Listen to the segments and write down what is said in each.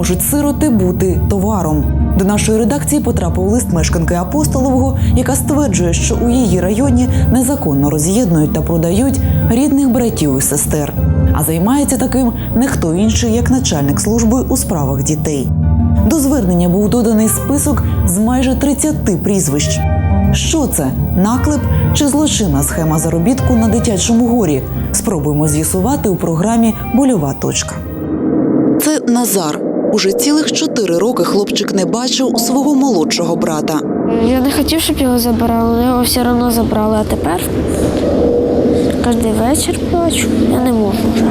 Можуть сироти бути товаром? До нашої редакції потрапив лист мешканки Апостолового, яка стверджує, що у її районі незаконно роз'єднують та продають рідних братів і сестер. А займається таким не хто інший, як начальник служби у справах дітей. До звернення був доданий список з майже 30 прізвищ. Що це наклеп чи злочинна схема заробітку на дитячому горі? Спробуємо з'ясувати у програмі Больова точка. Це Назар. Уже цілих чотири роки хлопчик не бачив свого молодшого брата. Я не хотів, щоб його забирали, але його все одно забрали. А тепер кожен вечір плачу. Я не можу вже.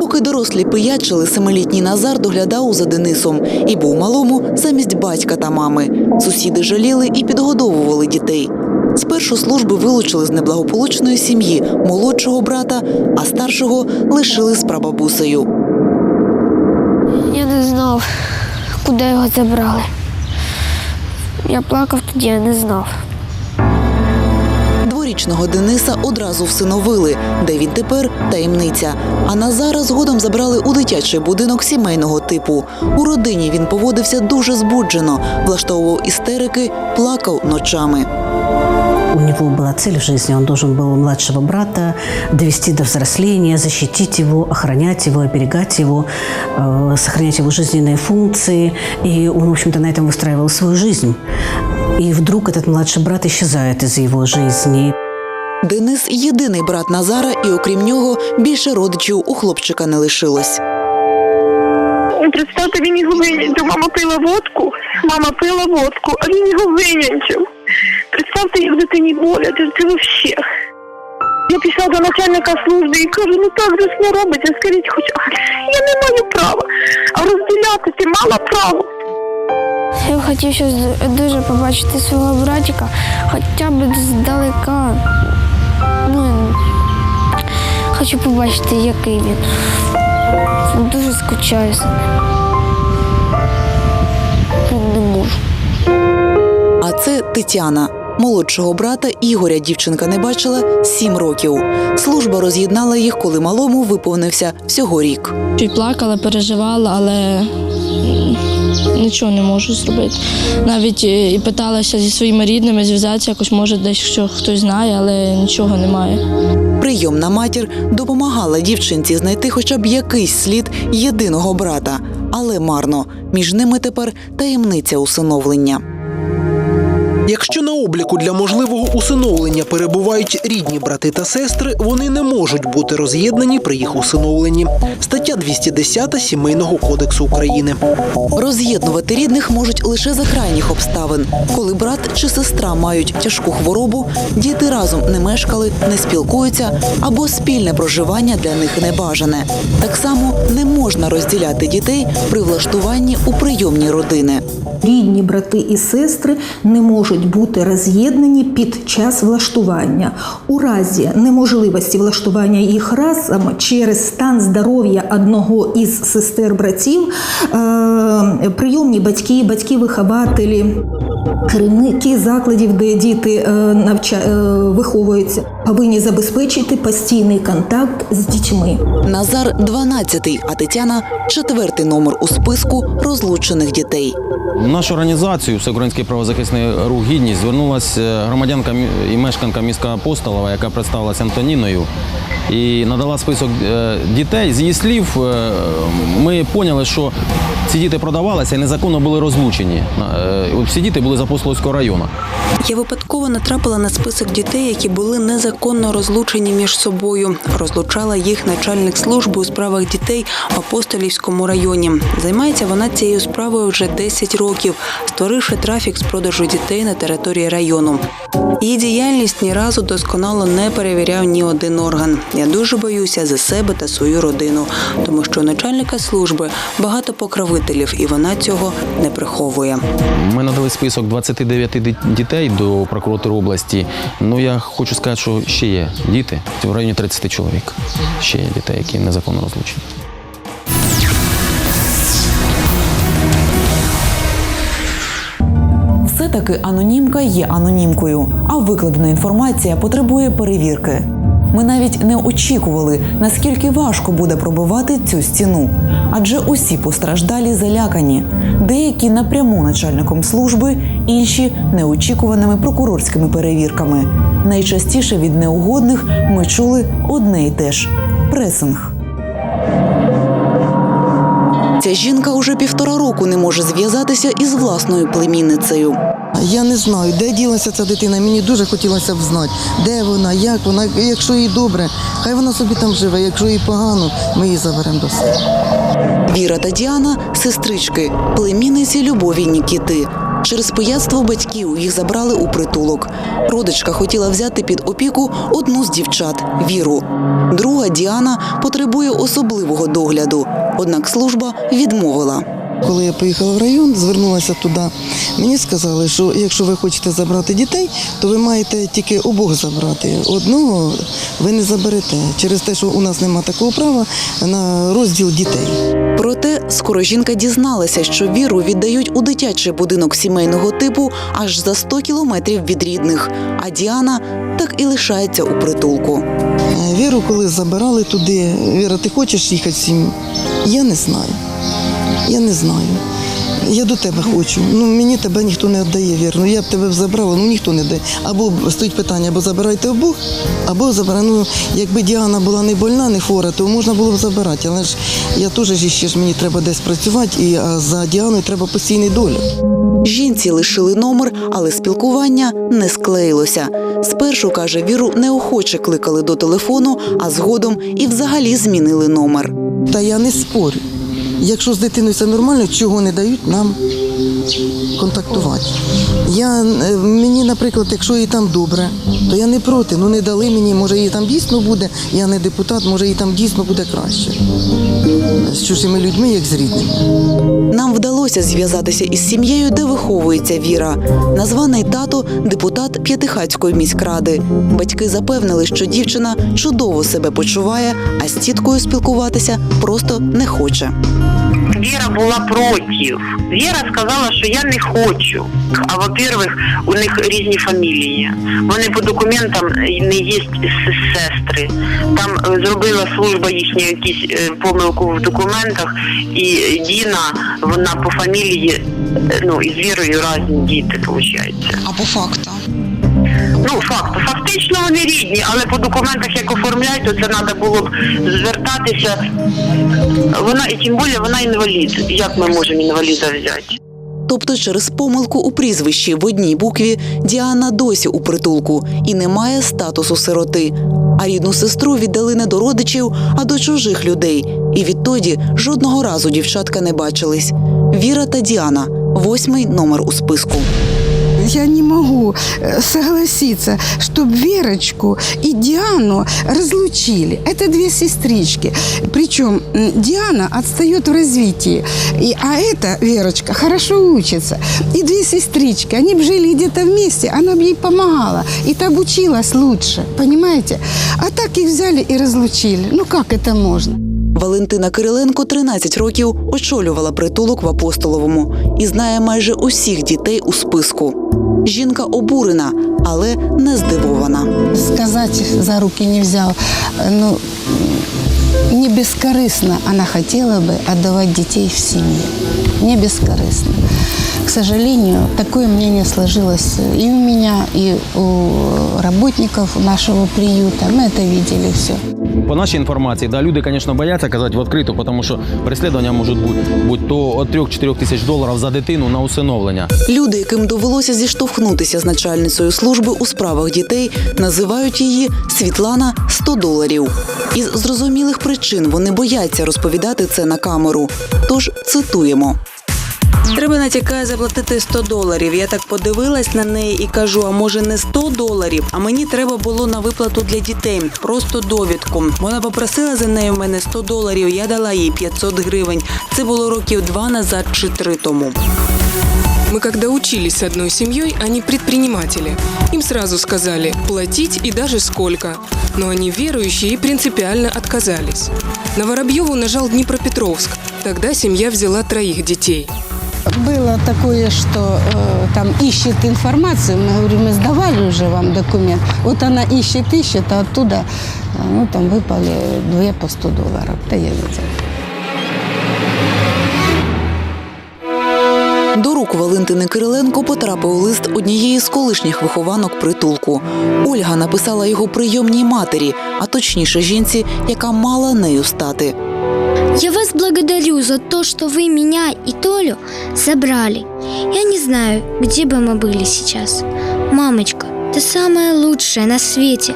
Поки дорослі пиячили, семилітній Назар доглядав за Денисом і був малому замість батька та мами. Сусіди жаліли і підгодовували дітей. Спершу служби вилучили з неблагополучної сім'ї молодшого брата, а старшого лишили з прабабусею. Знав, куди його забрали. Я плакав тоді, я не знав. Дворічного Дениса одразу всиновили, де він тепер таємниця. А Назара згодом забрали у дитячий будинок сімейного типу. У родині він поводився дуже збуджено, влаштовував істерики, плакав ночами. У него была цель в жизни. Он должен был младшего брата довести до взросления, защитить его, охранять его, оберегать его, э, сохранять его жизненные функции. И он, в общем-то, на этом выстраивал свою жизнь. И вдруг этот младший брат исчезает из его жизни. Денис єдиний брат Назара, і окрім нього більше родичів у хлопчика не лишилось. Ви Представте, він його винянчив. Мама пила водку, мама пила водку, а він його винянчив. Представте, як дитині боля, це, це вообще. Я пішла до начальника служби і кажу, ну так же ж не робиться, скажіть хоч, я не маю права. А розділяти ти мала право. Я хотів щось дуже побачити свого братика, хоча б здалека. Ну, хочу побачити, який він. Дуже скучаю за ним. Не можу. А це Тетяна. Молодшого брата Ігоря дівчинка не бачила сім років. Служба роз'єднала їх, коли малому виповнився всього рік. І плакала, переживала, але нічого не можу зробити. Навіть е, і питалася зі своїми рідними зв'язатися, якось може десь що хтось знає, але нічого немає. Прийомна матір допомагала дівчинці знайти хоча б якийсь слід єдиного брата, але марно. Між ними тепер таємниця усиновлення. Якщо на обліку для можливого усиновлення перебувають рідні брати та сестри, вони не можуть бути роз'єднані при їх усиновленні. Стаття 210 Сімейного кодексу України. Роз'єднувати рідних можуть лише за крайніх обставин, коли брат чи сестра мають тяжку хворобу, діти разом не мешкали, не спілкуються або спільне проживання для них небажане. Так само не можна розділяти дітей при влаштуванні у прийомні родини. Рідні брати і сестри не можуть бути роз'єднані під час влаштування. У разі неможливості влаштування їх разом через стан здоров'я одного із сестер братів, е, прийомні батьки, батьки-вихователі. Керівники закладів, де діти е, навча... е, виховуються, повинні забезпечити постійний контакт з дітьми. Назар 12-й, а Тетяна четвертий номер у списку розлучених дітей. В нашу організацію Всеукраїнський правозахисний рух гідність звернулася громадянка і мешканка міста Апостолова, яка представилася Антоніною, і надала список е, дітей. З її слів, е, ми поняли, що ці діти продавалися і незаконно були розлучені. Е, Всі діти були з Апостолівського району. Я випадково натрапила на список дітей, які були незаконно розлучені між собою. Розлучала їх начальник служби у справах дітей в Апостолівському районі. Займається вона цією справою вже 10 років, створивши трафік з продажу дітей на території району. Її діяльність ні разу досконало не перевіряв ні один орган. Я дуже боюся за себе та свою родину, тому що начальника служби багато покровителів, і вона цього не приховує. Ми надали список 29 ді- дітей до прокуратури області. Ну я хочу сказати, що ще є діти в районі 30 чоловік. Ще є дітей, які незаконно розлучені. Все-таки анонімка є анонімкою, а викладена інформація потребує перевірки. Ми навіть не очікували, наскільки важко буде пробивати цю стіну, адже усі постраждалі залякані, деякі напряму начальником служби, інші неочікуваними прокурорськими перевірками. Найчастіше від неугодних ми чули одне й те ж пресинг. Ця жінка уже півтора року не може зв'язатися із власною племінницею. Я не знаю, де ділася ця дитина. Мені дуже хотілося б знати, де вона, як вона. Якщо їй добре, хай вона собі там живе. Якщо їй погано, ми її заберемо до себе. Віра та Діана сестрички, племінниці Любові Нікіти. Через пияцтво батьків їх забрали у притулок. Родичка хотіла взяти під опіку одну з дівчат Віру. Друга Діана потребує особливого догляду. Однак служба відмовила. Коли я поїхала в район, звернулася туди. Мені сказали, що якщо ви хочете забрати дітей, то ви маєте тільки обох забрати. Одного ви не заберете через те, що у нас немає такого права на розділ дітей. Проте скоро жінка дізналася, що віру віддають у дитячий будинок сімейного типу аж за 100 кілометрів від рідних. А Діана так і лишається у притулку. Віру, коли забирали туди, Віра, ти хочеш їхати в сім'ю? Я не знаю. Я не знаю. Я до тебе хочу. Ну мені тебе ніхто не віддає, Вір. Ну я б тебе забрала, ну ніхто не дає. Або стоїть питання, або забирайте обох, або забирай. Ну, якби Діана була не больна, не хвора, то можна було б забирати. Але ж я теж ще ж мені треба десь працювати, і а за Діаною треба постійний догляд. Жінці лишили номер, але спілкування не склеїлося. Спершу каже, віру неохоче кликали до телефону, а згодом і взагалі змінили номер. Та я не спорю. Якщо з дитиною все нормально, чого не дають нам контактувати. Я, е, мені, наприклад, якщо їй там добре, то я не проти. Ну не дали мені, може їй там дійсно буде. Я не депутат, може їй там дійсно буде краще. З чужими людьми, як з рідними. Нам вдалося зв'язатися із сім'єю, де виховується Віра. Названий тато депутат П'ятихацької міськради. Батьки запевнили, що дівчина чудово себе почуває, а з тіткою спілкуватися просто не хоче. Віра була проти. Віра сказала, що я не хочу. А во-первых, у них різні фамілії. Вони по документам не є сестри. Там е, зробила служба їхня якісь е, помилку в документах, і Діна, вона по фамілії, е, ну, із Вірою різні діти, виходить. А по факту? Ну, факт, фактично вони рідні, але по документах, як оформляють, то це треба було б звертатися. Вона і тим більше вона інвалід. Як ми можемо інваліда взяти? Тобто через помилку у прізвищі в одній букві Діана досі у притулку і не має статусу сироти. А рідну сестру віддали не до родичів, а до чужих людей. І відтоді жодного разу дівчатка не бачились. Віра та Діана восьмий номер у списку. Я не могу э, согласиться, чтобы Верочку и Диану разлучили. Это две сестрички. Причем Диана отстает в развитии, и, а эта Верочка хорошо учится. И две сестрички, они бы жили где-то вместе, она бы ей помогала. И та бы училась лучше, понимаете? А так их взяли и разлучили. Ну как это можно? Валентина Кириленко 13 років очолювала притулок в Апостоловому і знає майже усіх дітей у списку. Жінка обурена, але не здивована. сказать за руки не взял. Э, Ну, не бескорыстно она хотела бы отдавать детей в семью. Не бескорыстно. К сожалению, такое мнение сложилось и у меня, и у работников нашего приюта. Мы это видели все. По нашій інформації, да, люди, звісно, бояться казати відкрито, тому що переслідування можуть бути будь то від 3-4 тисяч доларів за дитину на усиновлення. Люди, яким довелося зіштовхнутися з начальницею служби у справах дітей, називають її Світлана 100 доларів. Із зрозумілих причин вони бояться розповідати це на камеру. Тож цитуємо. Треба натякає заплатити 100 доларів. Я так подивилась на неї і кажу: а може не 100 доларів? А мені треба було на виплату для дітей, просто довідку. Вона попросила за неї в мене 100 доларів. Я дала їй 500 гривень. Це було років два назад чи три тому. Мы когда учились с одной семьей, они предприниматели. Им сразу сказали платить и даже сколько. Но они верующие и принципиально отказались. На Воробьеву нажал Днепропетровск. Тогда семья взяла троих детей. Было такое, что э, там ищет информацию. Мы говорим, мы сдавали уже вам документ. Вот она ищет, ищет, а оттуда э, ну, там выпали две по 100 долларов. Да я видела. До рук Валентини Кириленко потрапив лист однієї з колишніх вихованок притулку. Ольга написала його прийомній матері, а точніше жінці, яка мала нею стати. Я вас благодарю за то, что вы меня и Толю забрали. Я не знаю, где бы мы были сейчас. Мамочка, ты самая лучшая на свете.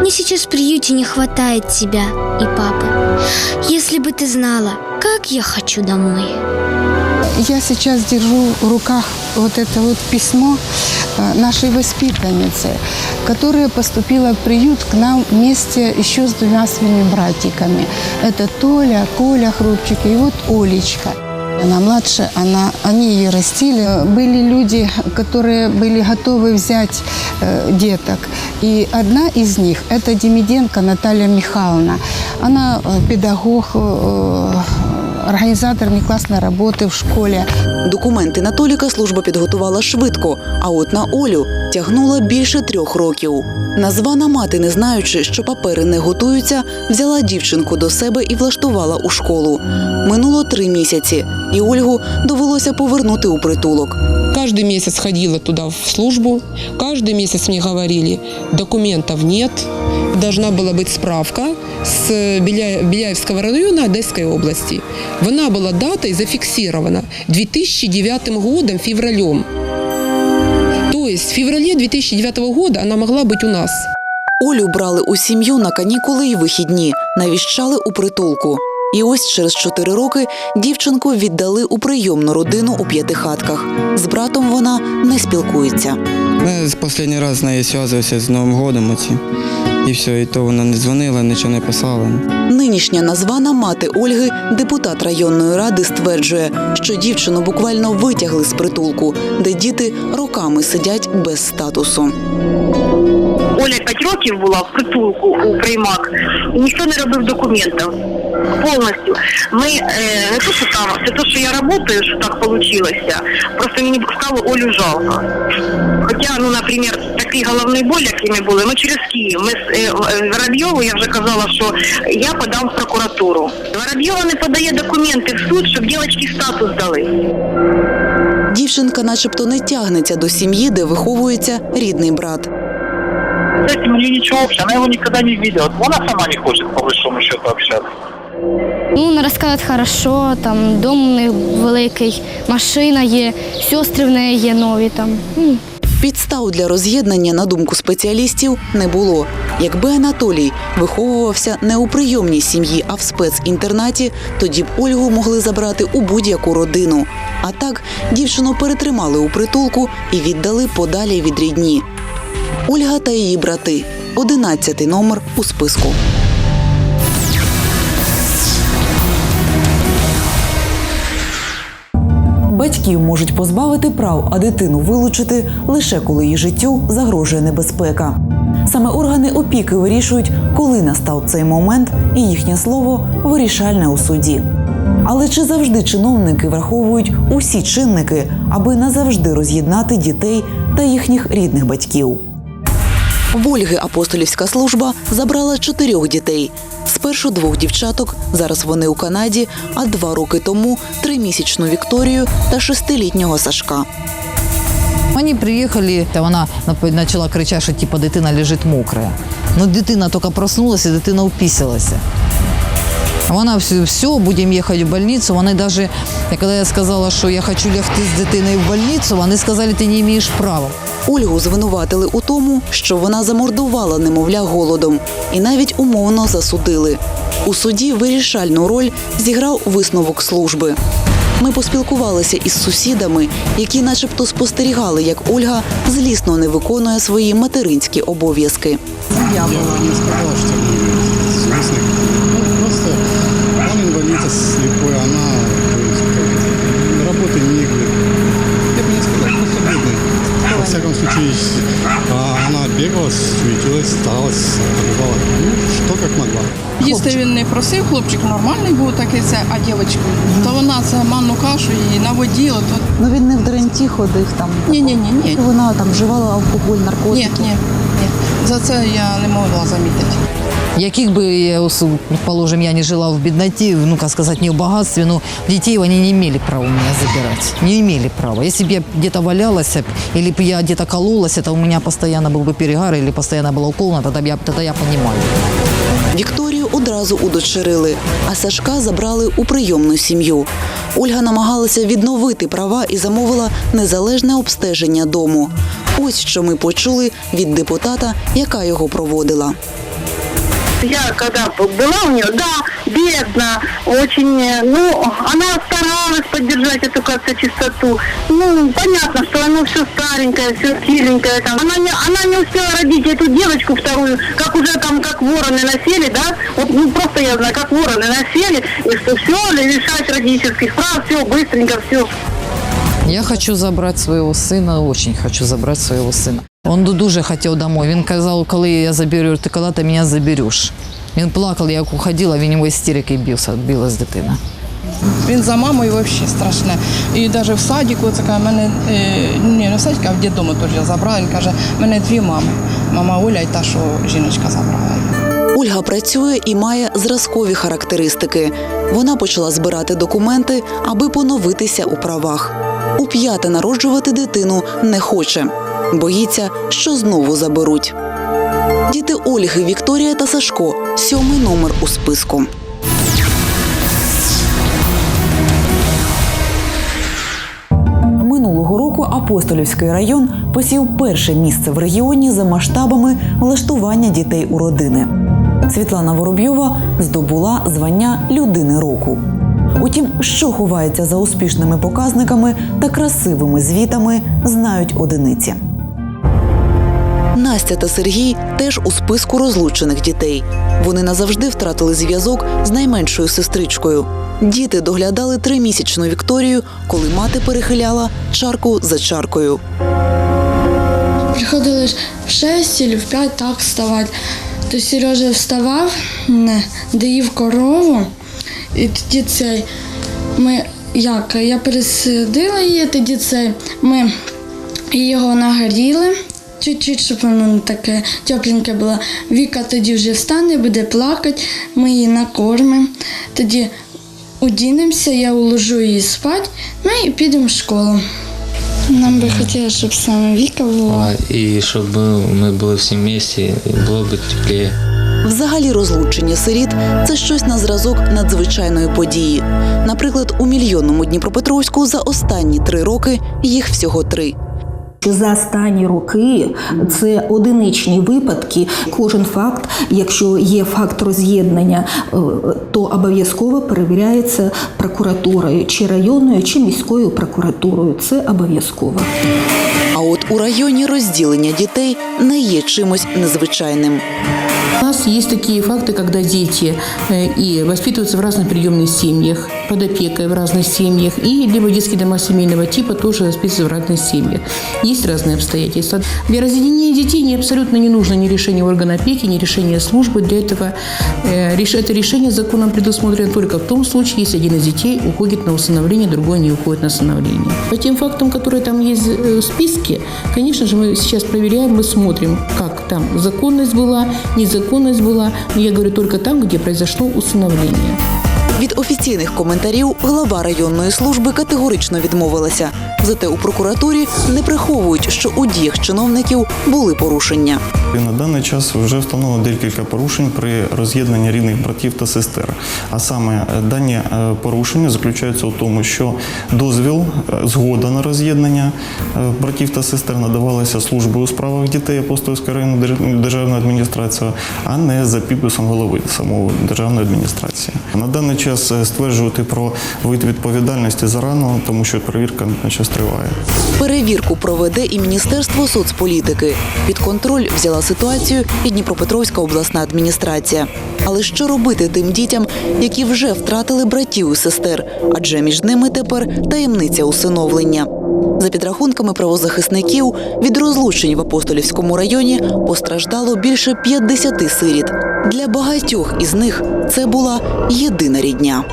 Мне сейчас в приюте не хватает тебя и папы. Если бы ты знала, как я хочу домой. Я сейчас держу в руках вот это вот письмо э, нашей воспитанницы, которая поступила в приют к нам вместе еще с двумя своими братиками. Это Толя, Коля Хрупчик и вот Олечка. Она младше, она, они ее растили. Были люди, которые были готовы взять э, деток. И одна из них – это Демиденко Наталья Михайловна. Она э, педагог, э, организатор внеклассной работы в школе. Документи на Толіка служба підготувала швидко, а от на Олю тягнула більше трьох років. Названа мати, не знаючи, що папери не готуються, взяла дівчинку до себе і влаштувала у школу. Минуло три місяці, і Ольгу довелося повернути у притулок. Каждый месяц ходила туда в службу, каждый месяц мне говорили, документов нет, должна была быть справка с Беля... Беляевского района Одесской области. Вона была датой зафиксирована 2009 годом, февралем. То есть в феврале 2009 года она могла быть у нас. Олю брали у сім'ю на канікули й вихідні, навіщали у притулку. І ось через чотири роки дівчинку віддали у прийомну родину у п'ятихатках. З братом вона не спілкується. Я останній раз з нею зв'язувався з Новим годом оці. І все, і то вона не дзвонила, нічого не писала. Нинішня названа мати Ольги, депутат районної ради, стверджує, що дівчину буквально витягли з притулку, де діти роками сидять без статусу. Оля 5 років була в притулку у приймак, і ніхто не робив документів. Повністю. Ми е, не то, що там, це то, що я працюю, що так вийшло. Просто мені стало Олю жалко. Хоча, ну, наприклад, такий головний боль, який ми були, ми через Київ. Ми з е, е, Воробйову, я вже казала, що я подам в прокуратуру. Воробйова не подає документи в суд, щоб дівчатки статус дали. Дівчинка, начебто, не тягнеться до сім'ї, де виховується рідний брат. С этим у нее ничего общего, она его никогда не видела. Она сама не хочет, по большому счету, общаться. Ну, вона розказує хорошо, там дом у них великий, машина є, сестри в неї є нові там. Підстав для роз'єднання, на думку спеціалістів, не було. Якби Анатолій виховувався не у прийомній сім'ї, а в спецінтернаті, тоді б Ольгу могли забрати у будь-яку родину. А так дівчину перетримали у притулку і віддали подалі від рідні. Ольга та її брати. Одинадцятий номер у списку. Батьків можуть позбавити прав, а дитину вилучити лише коли її життю загрожує небезпека. Саме органи опіки вирішують, коли настав цей момент, і їхнє слово вирішальне у суді. Але чи завжди чиновники враховують усі чинники, аби назавжди роз'єднати дітей та їхніх рідних батьків? В Ольги апостолівська служба забрала чотирьох дітей. Спершу двох дівчаток, зараз вони у Канаді, а два роки тому тримісячну Вікторію та шестилітнього Сашка. Они приехали, та вона почала кричати, що типу, дитина лежить мокра. Ну, дитина тільки проснулася, дитина упісилася. Вона все, все, будемо їхати в больницю. Вони навіть, коли я сказала, що я хочу лягти з дитиною в больницю, вони сказали, ти не маєш права. Ольгу звинуватили у тому, що вона замордувала немовля голодом і навіть умовно засудили. У суді вирішальну роль зіграв висновок служби. Ми поспілкувалися із сусідами, які начебто спостерігали, як Ольга злісно не виконує свої материнські обов'язки. Я не сказала, злостный. Ну, просто он инвалид, слепой, всяком случае, она бегала, суетилась, старалась, пробивала, ну, что как могла. Їсти він не просив, хлопчик нормальний був такий це, а дівчинка, то вона це манну кашу і на воді. От, от. Ну він не в дренті ходив там. Ні, ні, ні, ні. Вона там вживала алкоголь, наркотики. Ні, ні, ні. За це я не могла замітити Яких бы, я, ус- предположим, я не жила в бедноте, ну, как сказать, не в богатстве, но детей они не имели права у меня забирать. Не имели права. Если бы я где-то валялась, или бы я где-то кололась, это у меня постоянно был бы перегар, или постоянно была уколна, тогда б я, тогда я понимаю. Вікторію одразу удочерили, а Сашка забрали у прийомну сім'ю. Ольга намагалася відновити права і замовила незалежне обстеження дому. Ось що ми почули від депутата, яка його проводила. Я когда была у нее, да, бедно, очень, э, ну, она старалась поддержать эту как-то чистоту. Ну, понятно, что оно все старенькое, все хиленькое. Там. Она, не, она не успела родить эту девочку вторую, как уже там, как вороны насели, да, вот, ну, просто я знаю, как вороны насели, и что все, лишать родительских прав, все, быстренько, все. Я хочу забрати свого сина, очень хочу забрати свого сина. Он дуже хотів домой. Він казав, коли я заберу, ти коли ти мене забереш. Він плакав, як уходила, він його істерики бився, билась дитина. Він за мамою взагалі страшне. І навіть в садіку, це каже, мене, е, ні, не в садіку, а в дитдому теж я забрала. Він каже, мене дві мами. Мама Оля і та, що жіночка забрала. Ольга працює і має зразкові характеристики. Вона почала збирати документи, аби поновитися у правах. У п'яте народжувати дитину не хоче. Боїться, що знову заберуть. Діти Ольги, Вікторія та Сашко сьомий номер у списку. Минулого року Апостолівський район посів перше місце в регіоні за масштабами влаштування дітей у родини. Світлана Воробйова здобула звання людини року. Утім, що ховається за успішними показниками та красивими звітами, знають одиниці. Настя та Сергій теж у списку розлучених дітей. Вони назавжди втратили зв'язок з найменшою сестричкою. Діти доглядали тримісячну Вікторію, коли мати перехиляла чарку за чаркою. Приходили в 6 чи в 5 так вставати. То Сережа вставав, доїв корову, і тоді цей ми як я пересадила її, тоді цей ми його нагоріли. Чуть-чуть, щоб воно таке тепленьке було. Віка тоді вже встане, буде плакати, ми її накормимо. Тоді одінемося, я уложу її спати, ну і підемо в школу. Нам би хотілося, щоб саме Віка була. І щоб ми були всі місті, було б тепліше. Взагалі, розлучення сиріт це щось на зразок надзвичайної події. Наприклад, у мільйонному Дніпропетровську за останні три роки їх всього три. За останні роки це одиничні випадки. Кожен факт, якщо є факт роз'єднання, е, то обов'язково перевіряється прокуратурою, чи районною, чи міською прокуратурою. Це обов'язково. А от у районі розділення дітей не є чимось незвичайним. Нас есть такие факты, когда дети э, и воспитываются в разных приемных семьях, под опекой в разных семьях, и либо детские дома семейного типа тоже воспитываются в разных семьях. Есть разные обстоятельства. Для разъединения детей не абсолютно не нужно ни решение органа опеки, ни решение службы. Для этого э, это решение законом предусмотрено только в том случае, если один из детей уходит на усыновление, другой не уходит на усыновление. По тем фактам, которые там есть э, в списке, конечно же, мы сейчас проверяем, мы смотрим, как там законность была, незаконность была. Но я говорю только там, где произошло усыновление. Від офіційних коментарів глава районної служби категорично відмовилася. Зате у прокуратурі не приховують, що у діях чиновників були порушення. На даний час вже встановлено декілька порушень при роз'єднанні рідних братів та сестер. А саме е, дані е, порушення заключаються у тому, що дозвіл, е, згода на роз'єднання братів та сестер надавалася службою у справах дітей Апостольської районної державної адміністрації, а не за підписом голови самої державної адміністрації. На даний час стверджувати про вид відповідальності зарано, тому що перевірка час триває. Перевірку проведе і Міністерство соцполітики. Під контроль взяла ситуацію і Дніпропетровська обласна адміністрація. Але що робити тим дітям, які вже втратили братів і сестер? Адже між ними тепер таємниця усиновлення. За підрахунками правозахисників, від розлучень в Апостолівському районі постраждало більше 50 сиріт. Для багатьох із них це була єдина рідня.